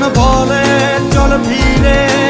মন বলে চল ফিরে।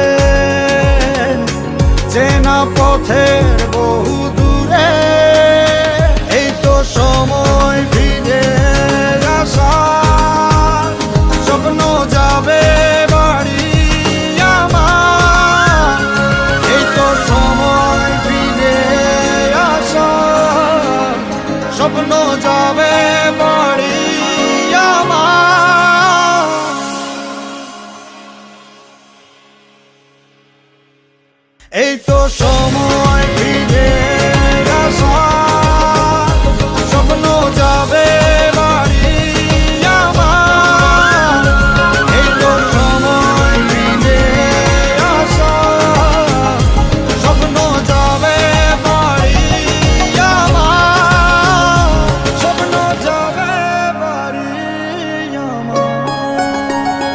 পথের বহু এই তো সময়